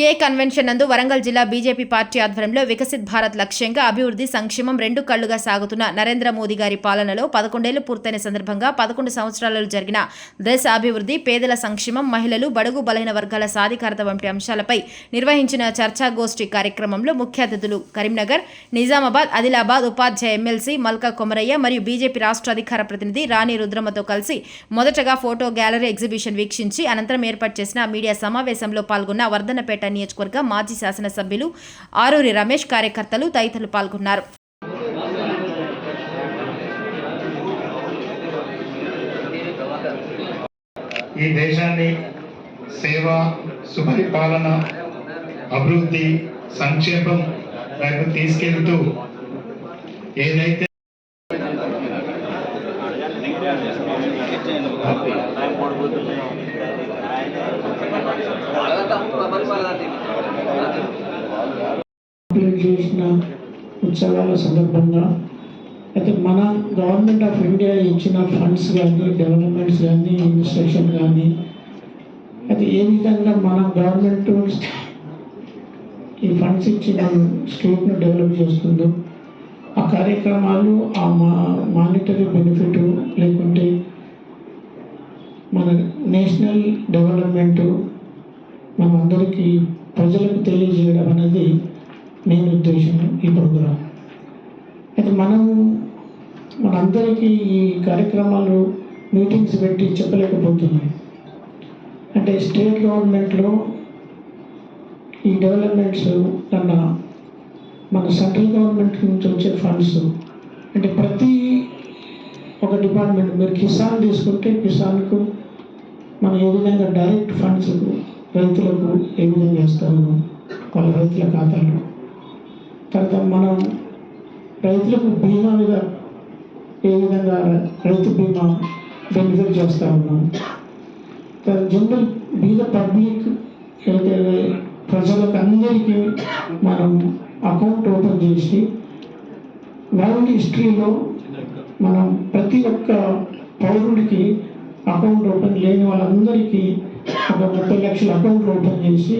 కే convention నందు వరంగల్ జిల్లా BJP party ఆధ్వర్యంలో వికసిత్ భారత్ లక్ష్యంగా అభివృద్ధి సంక్షేమం రెండు కళ్ళుగా సాగుతున్న నరేంద్ర మోదీ గారి పాలనలో పదకొండేళ్ళు పూర్తయిన సందర్భంగా పదకొండు సంవత్సరాలలో జరిగిన దేశ అభివృద్ధి పేదల సంక్షేమం మహిళలు బడుగు బలైన వర్గాల సాధికారత వంటి అంశాలపై నిర్వహించిన చర్చాగోష్ఠి కార్యక్రమంలో ముఖ్య అతిథులు కరీంనగర్ నిజామాబాద్ ఆదిలాబాద్ ఉపాధ్యాయ ఎమ్మెల్సీ మల్కా కొమరయ్య మరియు బీజేపీ రాష్ట్ర అధికార ప్రతినిధి రాణి రుద్రమతో కలిసి మొదటగా ఫోటో గ్యాలరీ ఎగ్జిబిషన్ వీక్షించి అనంతరం ఏర్పాటు చేసిన మీడియా సమావేశంలో పాల్గొన్న వర్ధనపేట నియోజకవర్గ మాజీ శాసనసభ్యులు ఆరూరి రమేష్ కార్యకర్తలు తదితరులు పాల్గొన్నారు. ఈ దేశాన్ని సేవ సుపరిపాలన అభివృద్ధి సంక్షేమం వైపు తీసుకెళ్తూ ఏదైతే చేసిన ఉత్సవాల సందర్భంగా అయితే మన గవర్నమెంట్ ఆఫ్ ఇండియా ఇచ్చిన ఫండ్స్ కానీ డెవలప్మెంట్స్ కానీ ఇన్స్ట్రక్షన్ కానీ అది ఏ విధంగా మన గవర్నమెంట్ ఈ ఫండ్స్ ఇచ్చి మన స్టేట్ను డెవలప్ చేస్తుందో ఆ కార్యక్రమాలు ఆ మా మానిటరీ బెనిఫిట్ లేకుంటే మన నేషనల్ డెవలప్మెంటు మనందరికీ ప్రజలకు తెలియజేయడం అనేది మెయిన్ ఉద్దేశం ఈ ప్రోగ్రాం. అయితే మనం మనందరికీ ఈ కార్యక్రమాలు మీటింగ్స్ పెట్టి చెప్పలేకపోతున్నాం. అంటే స్టేట్ గవర్నమెంట్లో ఈ డెవలప్మెంట్స్ కన్నా మన సెంట్రల్ గవర్నమెంట్ నుంచి వచ్చే ఫండ్స్ అంటే ప్రతి ఒక డిపార్ట్మెంట్ మీరు కిసాన్ తీసుకుంటే కిసాన్కు మనం ఏ విధంగా డైరెక్ట్ ఫండ్స్ రైతులకు ఏ విధంగా ఇస్తాము వాళ్ళ రైతుల ఖాతాలో. తర్వాత మనం రైతులకు బీమా మీద ఏ విధంగా రైతు బీమా బెనిఫిట్ చేస్తూ ఉన్నాం? తర్వాత జనరల్ బీద పబ్లిక్ అయితే ప్రజలకు అందరికీ మనం అకౌంట్ ఓపెన్ చేసి వరల్డ్ హిస్టరీలో మనం ప్రతి ఒక్క పౌరుడికి అకౌంట్ ఓపెన్ లేని వాళ్ళందరికీ ఒక ముప్పై లక్షల అకౌంట్ ఓపెన్ చేసి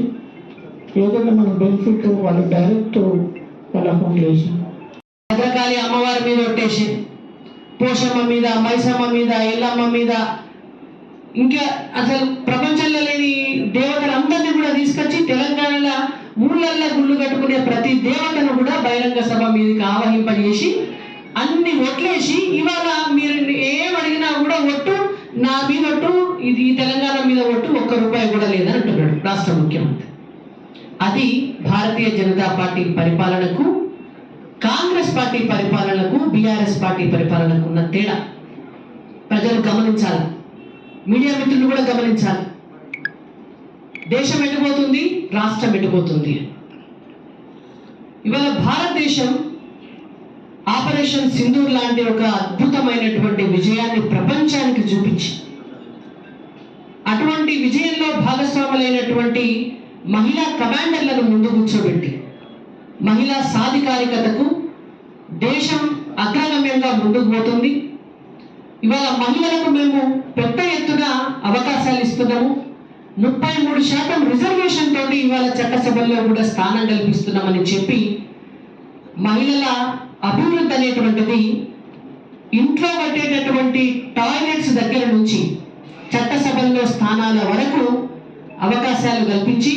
ఏదైనా మన బెనిఫిట్ వాళ్ళు డైరెక్ట్ వాళ్ళ అకౌంట్లో వేసి భద్రకాళి అమ్మవారి మీద ఒట్టేసి పోషమ్మ మీద మైసమ్మ మీద ఎల్లమ్మ మీద. ఇంకా అసలు ప్రపంచంలో లేని దేవతలందరినీ కూడా తీసుకొచ్చి తెలంగాణలో ఊళ్ళల్లో గుళ్ళు కట్టుకునే ప్రతి దేవతను కూడా బహిరంగ సభ మీదకి ఆవహింపజేసి అన్ని ఒట్లేసి ఇవాళ మీరు ఏం అడిగినా కూడా ఒట్టు నా మీద ఒట్టు ఇది ఈ తెలంగాణ మీద ఒట్టు ఒక్క రూపాయి కూడా లేదని అంటున్నాడు రాష్ట్ర ముఖ్యమంత్రి. అది భారతీయ జనతా పార్టీ పరిపాలనకు కాంగ్రెస్ పార్టీ పరిపాలనకు బీఆర్ఎస్ పార్టీ పరిపాలనకు ఉన్న తేడా. ప్రజలు గమనించాలి. మీడియా మిత్రులు కూడా గమనించాలి. దేశం ఎటుపోతుంది? రాష్ట్రం ఎటుపోతుంది? ఇవాళ భారతదేశం ఆపరేషన్ సింధూర్ లాంటి ఒక అద్భుతమైనటువంటి విజయాన్ని ప్రపంచానికి అటువంటి విజయంలో భాగస్వాములైనటువంటి మహిళా కమాండర్లను ముందు కూర్చోబెట్టి మహిళా సాధికారికతకు దేశం అగ్రగమ్యంగా ముందుకు పోతుంది. ఇవాళ మహిళలకు మేము పెద్ద ఎత్తున అవకాశాలు ఇస్తున్నాము. ముప్పై మూడు శాతం రిజర్వేషన్ తోటి ఇవాళ చట్టసభల్లో కూడా స్థానం కల్పిస్తున్నామని చెప్పి మహిళల అభివృద్ధి అనేటువంటిది ఇంట్లో పట్టేటటువంటి టాయిలెట్స్ దగ్గర నుంచి చట్టసభల్లో స్థానాల వరకు అవకాశాలు కల్పించి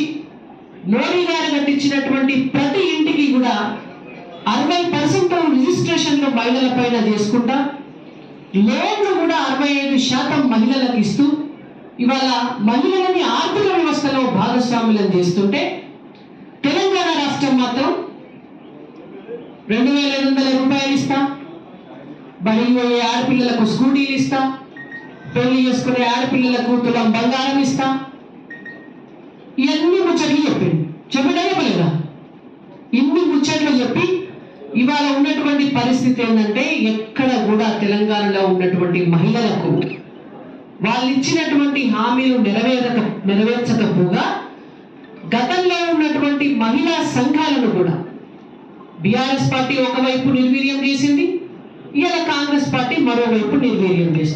మోడీ గారు కట్టించినటువంటి ప్రతి ఇంటికి కూడా అరవై పర్సెంట్ రిజిస్ట్రేషన్లు మహిళల పైన చేసుకుంటా లోన్లు కూడా అరవై ఐదు శాతం మహిళలకు ఇస్తూ ఇవాళ మహిళలని ఆర్థిక వ్యవస్థలో భాగస్వాములను చేస్తుంటే తెలంగాణ రాష్ట్రం మాత్రం రెండు వేల ఐదు వందల రూపాయలు ఇస్తాం. బడికి పోయే ఆడపిల్లలకు స్కూటీలు ఇస్తాం. పెళ్ళి చేసుకునే ఆడపిల్లలకు తులం బంగారం ఇస్తాం. ఇవన్నీ ముచ్చట్లు చెప్పింది చెప్పడా చెప్పలేదా ఇన్ని ముచ్చట్లు చెప్పి ఇవాళ ఉన్నటువంటి పరిస్థితి ఏంటంటే ఎక్కడ కూడా తెలంగాణలో ఉన్నటువంటి మహిళలకు వాళ్ళు ఇచ్చినటువంటి హామీలు నెరవేరక నెరవేర్చకపోగా గతంలో ఉన్నటువంటి మహిళా సంఘాలను కూడా బీఆర్ఎస్ పార్టీ ఒకవైపు నిర్వీర్యం చేసింది ఇలా కాంగ్రెస్ పార్టీ మరోవైపు నిర్వీర్యం చేస్తుంది.